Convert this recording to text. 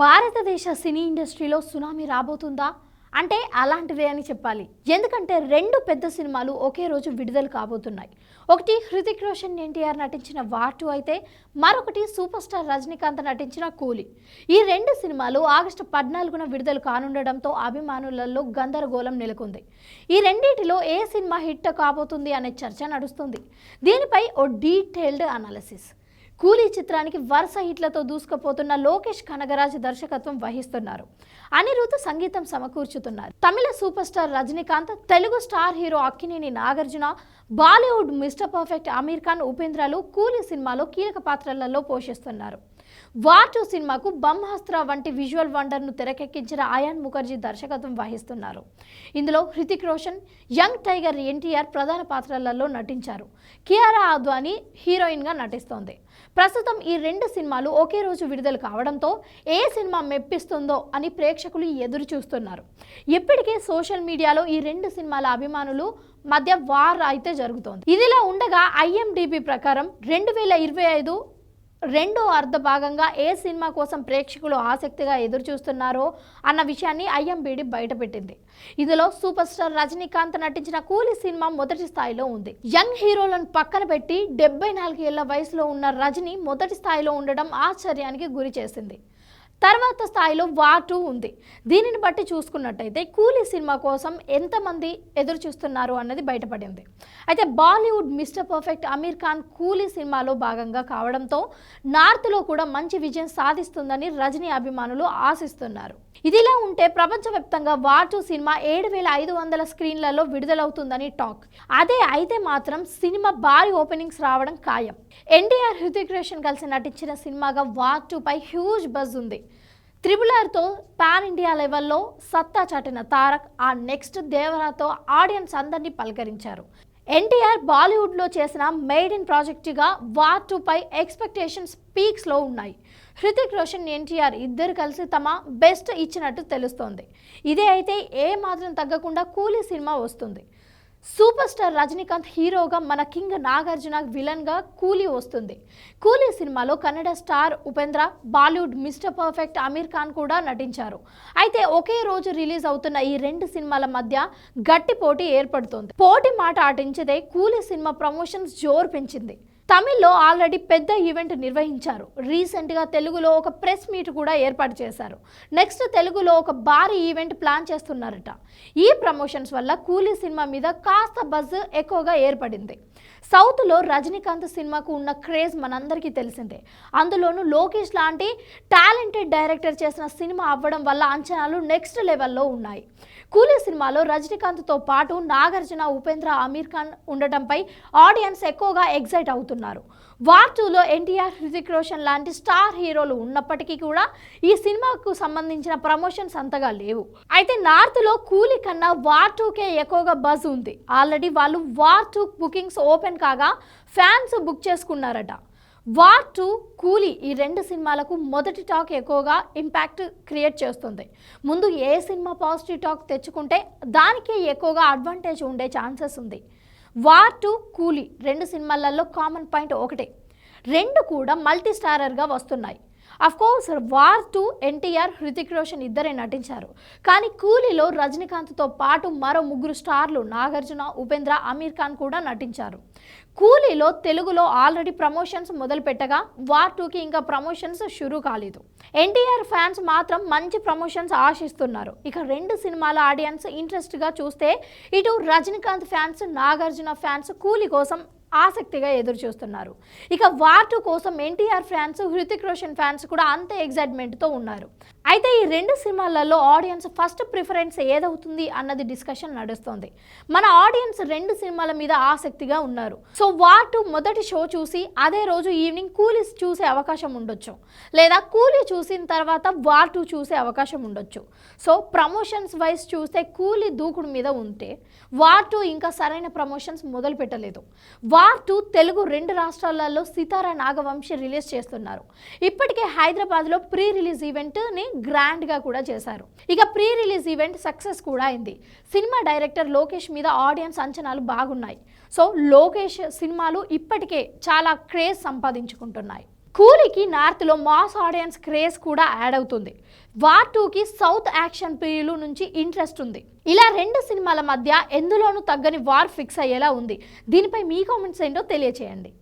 భారతదేశ సినీ ఇండస్ట్రీలో సునామీ రాబోతుందా? అంటే అలాంటిదే అని చెప్పాలి. ఎందుకంటే రెండు పెద్ద సినిమాలు ఒకే రోజు విడుదల కాబోతున్నాయి. ఒకటి హృతిక్ రోషన్ ఎన్టీఆర్ నటించిన వార్ టూ అయితే మరొకటి సూపర్ స్టార్ రజనీకాంత్ నటించిన కూలీ. ఈ రెండు సినిమాలు ఆగస్టు పద్నాలుగున విడుదల కానుండడంతో అభిమానులలో గందరగోళం నెలకొంది. ఈ రెండింటిలో ఏ సినిమా హిట్ కాబోతుంది అనే చర్చ నడుస్తుంది. దీనిపై ఓ డీటెయిల్డ్ అనాలిసిస్. కూలీ చిత్రానికి వరుస హిట్లతో దూసుకుపోతున్న లోకేష్ కనగరాజ్ దర్శకత్వం వహిస్తున్నారు. అనిరుద్ధ్ సంగీతం సమకూర్చుతున్నారు. Tamil super star Rajinikanth Telugu star hero Akkineni Nagarjuna Bollywood mister perfect Aamir Khan ఉపేంద్రలు Coolie సినిమాలో కీలక పాత్రలలో పోషిస్తున్నారు. వార్ సినిమాకు బ్రహ్మాస్త్ర వంటి విజువల్ వండర్ను తెరకెక్కించిన ఆయాన్ ముఖర్జీ దర్శకత్వం వహిస్తున్నారు. ఇందులో Hrithik Roshan young tiger NTR ప్రధాన పాత్రలలో నటించారు. కియారా ఆద్వాని హీరోయిన్గా నటిస్తోంది. ప్రస్తుతం ఈ రెండు సినిమాలు ఒకే రోజు విడుదల కావడంతో ఏ సినిమా మెప్పిస్తుందో అని ప్రేక్షకులు ఎదురు చూస్తున్నారు. ఇప్పటికే సోషల్ మీడియాలో ఈ రెండు సినిమాల అభిమానులు మధ్య వార్ అయితే జరుగుతోంది. ఇదిలా ఉండగా ఐఎండిబి ప్రకారం రెండు వేల ఇరవై ఐదు రెండో అర్ధ భాగంగా ఏ సినిమా కోసం ప్రేక్షకులు ఆసక్తిగా ఎదురు చూస్తున్నారో అన్న విషయాన్ని ఐఎంబీడి బయటపెట్టింది. ఇందులో సూపర్ స్టార్ రజనీకాంత్ నటించిన కూలి సినిమా మొదటి స్థాయిలో ఉంది. యంగ్ హీరోలను పక్కన పెట్టి డెబ్బై నాలుగు ఏళ్ళ వయసులో ఉన్న రజని మొదటి స్థాయిలో ఉండడం ఆశ్చర్యానికి గురి చేసింది. తర్వాత స్థాయిలో వార్ టూ ఉంది. దీనిని బట్టి చూసుకున్నట్టయితే కూలీ సినిమా కోసం ఎంతమంది ఎదురు చూస్తున్నారు అన్నది బయటపడింది. అయితే Bollywood mister perfect Aamir Khan Coolie సినిమాలో భాగంగా కావడంతో నార్త్లో కూడా మంచి విజయం సాధిస్తుందని రజనీ అభిమానులు ఆశిస్తున్నారు. ఇదిలా ఉంటే ప్రపంచవ్యాప్తంగా వార్ సినిమా ఏడు వేల ఐదు వందల స్క్రీన్లలో విడుదలవుతుందని టాక్. అదే అయితే మాత్రం సినిమా భారీ ఓపెనింగ్స్ రావడం ఖాయం. ఎన్టీఆర్ హృతిక్ రోషన్ కలిసి నటించిన సినిమాగా వార్ టూ పై హ్యూజ్ బజ్ ఉంది. త్రిబుల్ ఆర్తో పాన్ ఇండియా లెవెల్లో సత్తా చాటిన తారక్ ఆ నెక్స్ట్ దేవరాతో ఆడియన్స్ అందరినీ పలకరించారు. ఎన్టీఆర్ బాలీవుడ్లో చేసిన మేడ్ ఇన్ ప్రాజెక్టుగా వార్ టూ పై ఎక్స్పెక్టేషన్స్ పీక్స్లో ఉన్నాయి. హృతిక్ రోషన్ ఎన్టీఆర్ ఇద్దరు కలిసి తమ బెస్ట్ ఇచ్చినట్టు తెలుస్తోంది. ఇదే అయితే ఏ మాత్రం తగ్గకుండా కూలీ సినిమా వస్తుంది. సూపర్ స్టార్ రజనీకాంత్ హీరోగా మన కింగ్ నాగార్జున విలన్గా కూలీ వస్తుంది. కూలీ సినిమాలో Kannada star Upendra Bollywood mister perfect Aamir Khan కూడా నటించారు. అయితే ఒకే రోజు రిలీజ్ అవుతున్న ఈ రెండు సినిమాల మధ్య గట్టి పోటీ ఏర్పడుతోంది. పోటీ మాట ఆటించితే కూలీ సినిమా ప్రమోషన్స్ జోరు పెంచింది. తమిళ్ళో ఆల్రెడీ పెద్ద ఈవెంట్ నిర్వహించారు. రీసెంట్గా తెలుగులో ఒక ప్రెస్ మీట్ కూడా ఏర్పాటు చేశారు. నెక్స్ట్ తెలుగులో ఒక భారీ ఈవెంట్ ప్లాన్ చేస్తున్నారట. ఈ ప్రమోషన్స్ వల్ల కూలీ సినిమా మీద కాస్త బజ్ ఎక్కువగా ఏర్పడింది. సౌత్లో రజనీకాంత్ సినిమాకు ఉన్న క్రేజ్ మనందరికీ తెలిసిందే. అందులోనూ లోకేష్ లాంటి టాలెంటెడ్ డైరెక్టర్ చేసిన సినిమా అవ్వడం వల్ల అంచనాలు నెక్స్ట్ లెవెల్లో ఉన్నాయి. కూలీ సినిమాలో రజనీకాంత్తో పాటు నాగార్జున ఉపేంద్ర అమీర్ ఖాన్ ఉండటంపై ఆడియన్స్ ఎక్కువగా ఎగ్జైట్ అవుతున్నారు. వార్ టూలో ఎన్టీఆర్ హృతిక్ రోషన్ లాంటి స్టార్ హీరోలు ఉన్నప్పటికీ కూడా ఈ సినిమాకు సంబంధించిన ప్రమోషన్స్ అంతగా లేవు. అయితే నార్త్లో కూలి కన్నా వార్ టూకే ఎక్కువగా బజ్ ఉంది. ఆల్రెడీ వాళ్ళు వార్ టూ బుకింగ్స్ ఓపెన్ కాగా ఫ్యాన్స్ బుక్ చేసుకున్నారట. వార్ టూ కూలీ ఈ రెండు సినిమాలకు మొదటి టాక్ ఎక్కువగా ఇంపాక్ట్ క్రియేట్ చేస్తుంది. ముందు ఏ సినిమా పాజిటివ్ టాక్ తెచ్చుకుంటే దానికే ఎక్కువగా అడ్వాంటేజ్ ఉండే ఛాన్సెస్ ఉంది. వార్ టు కూలీ రెండు సినిమాలలో కామన్ పాయింట్ ఒకటే. రెండు కూడా మల్టీ స్టారర్గా వస్తున్నాయి. Course war two NTR Hrithik Roshan ఇద్దరే నటించారు. కానీ కూలీలో రజనీకాంత్తో పాటు మరో ముగ్గురు స్టార్లు నాగార్జున ఉపేంద్ర అమీర్ ఖాన్ కూడా నటించారు. కూలీలో తెలుగులో ఆల్రెడీ ప్రమోషన్స్ మొదలు పెట్టగా వార్ టూకి ఇంకా ప్రమోషన్స్ షురూ కాలేదు. ఎన్టీఆర్ ఫ్యాన్స్ మాత్రం మంచి ప్రమోషన్స్ ఆశిస్తున్నారు. ఇక రెండు సినిమాల ఆడియన్స్ ఇంట్రెస్ట్గా చూస్తే ఇటు రజనీకాంత్ ఫ్యాన్స్ నాగార్జున ఫ్యాన్స్ కూలీ కోసం ఆసక్తిగా ఎదురు చూస్తున్నారు ఇక వార్ టూ కోసం ఎన్టీఆర్ ఫ్యాన్స్ హృతిక్ రోషన్ ఫ్యాన్స్ కూడా అంతే ఎగ్జైట్మెంట్తో ఉన్నారు. అయితే ఈ రెండు సినిమాలలో ఆడియన్స్ ఫస్ట్ ప్రిఫరెన్స్ ఏదవుతుంది అన్నది డిస్కషన్ నడుస్తుంది. మన ఆడియన్స్ రెండు సినిమాల మీద ఆసక్తిగా ఉన్నారు. సో వార్ మొదటి షో చూసి అదే రోజు ఈవినింగ్ కూలీస్ చూసే అవకాశం ఉండొచ్చు. లేదా కూలీ చూసిన తర్వాత వార్ టూ చూసే అవకాశం ఉండొచ్చు. సో ప్రమోషన్స్ వైజ్ చూస్తే కూలీ దూకుడు మీద ఉంటే వార్ ఇంకా సరైన ప్రమోషన్స్ మొదలు పెట్టలేదు. వార్ టూ తెలుగు రెండు రాష్ట్రాలలో సితారా నాగవంశి రిలీజ్ చేస్తున్నారు. ఇప్పటికే హైదరాబాద్లో ప్రీ రిలీజ్ ఈవెంట్ని గ్రాండ్గా కూడా చేశారు. ఇక ప్రీ రిలీజ్ ఈవెంట్ సక్సెస్ కూడా అయింది. సినిమా డైరెక్టర్ లోకేష్ మీద ఆడియన్స్ అంచనాలు బాగున్నాయి. సో లోకేష్ సినిమాలు ఇప్పటికే చాలా క్రేజ్ సంపాదించుకుంటున్నాయి. కూలీకి నార్త్లో మాస్ ఆడియన్స్ క్రేజ్ కూడా యాడ్ అవుతుంది. వార్ టూకి సౌత్ యాక్షన్ ప్రియులు నుంచి ఇంట్రెస్ట్ ఉంది. ఇలా రెండు సినిమాల మధ్య ఎందులోనూ తగ్గని వార్ ఫిక్స్ అయ్యేలా ఉంది. దీనిపై మీ కామెంట్స్ ఏంటో తెలియచేయండి.